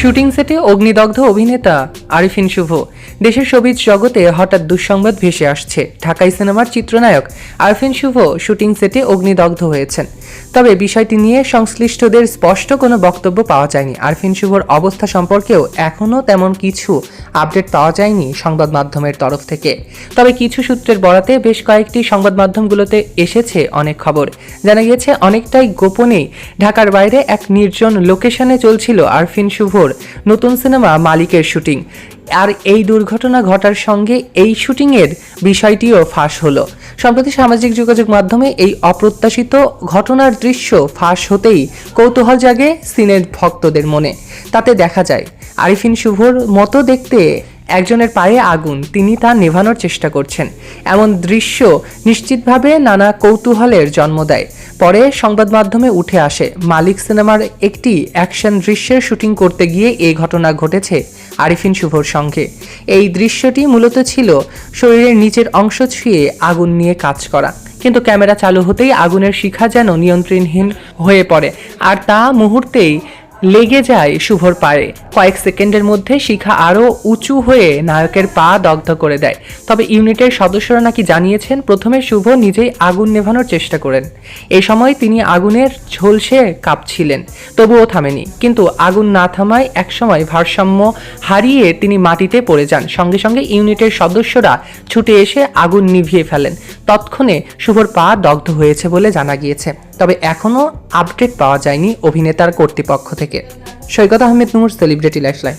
Shooting সেটে অগ্নিদগ্ধ অভিনেতা আরিফিন শুভ। দেশের সবিজ জগতে হঠাৎ দুঃসংবাদ ভেসে আসছে। ঢাকাই সিনেমার চিত্রনায়ক আরফিন শুভ শুটিং সেটে অগ্নিদগ্ধ হয়েছেন। তবে বিষয়টি নিয়ে সংশ্লিষ্টদের স্পষ্ট কোনো বক্তব্য পাওয়া যায়নি। আরফিন শুভর অবস্থা সম্পর্কেও এখনও তেমন কিছু আপডেট পাওয়া যায়নি সংবাদ মাধ্যমের তরফ থেকে। তবে কিছু সূত্রের বরাতে বেশ কয়েকটি সংবাদ মাধ্যমগুলোতে এসেছে অনেক খবর। জানা গিয়েছে, অনেকটাই গোপনেই ঢাকার বাইরে এক নির্জন লোকেশনে চলছিল আরফিন শুভর নতুন সিনেমা মালিকের শুটিং। আর এই দুর্ঘটনা ঘটার সঙ্গে এই শুটিংয়ের বিষয়টিও ফাঁস হলো। সম্প্রতি সামাজিক যোগাযোগ মাধ্যমে এই অপ্রত্যাশিত ঘটনার দৃশ্য ফাঁস হতেই কৌতূহল জাগে সিনের ভক্তদের মনে। তাতে দেখা যায় আরিফিন শুভর মতো দেখতে একজনের পায়ে আগুন, তিনি তা নেভানোর চেষ্টা করছেন। এমন দৃশ্য নিশ্চিতভাবে নানা কৌতূহলের জন্ম দেয়। পরে সংবাদ মাধ্যমে উঠে আসে, মালিক সিনেমার একটি অ্যাকশন দৃশ্যের শুটিং করতে গিয়ে এই ঘটনা ঘটেছে আরিফিন শুভর সঙ্গে। এই দৃশ্যটি মূলত ছিল শরীরের নিচের অংশ ছুঁয়ে আগুন নিয়ে কাজ করা। কিন্তু ক্যামেরা চালু হতেই আগুনের শিখা যেন নিয়ন্ত্রণহীন হয়ে পড়ে। আর তা মুহূর্তেই লেগে যায় শুভর পায়ে। কয়েক সেকেন্ডের মধ্যে শিখা আরও উঁচু হয়ে নায়কের পা দগ্ধ করে দেয়। তবে ইউনিটের সদস্যরা নাকি জানিয়েছেন, প্রথমে শুভ নিজেই আগুন নেভানোর চেষ্টা করেন। এই সময় তিনি আগুনের ঝলসে কাঁপছিলেন, তবুও থামেনি। কিন্তু আগুন না থামায় একসময় ভারসাম্য হারিয়ে তিনি মাটিতে পড়ে যান। সঙ্গে সঙ্গে ইউনিটের সদস্যরা ছুটে এসে আগুন নিভিয়ে ফেলেন। তৎক্ষণে শুভর পা দগ্ধ হয়েছে বলে জানা গিয়েছে, তবে এখনও আপডেট পাওয়া যায়নি অভিনেতার কর্তৃপক্ষ থেকে। Saikat Ahmed Nur, celebrity lifeline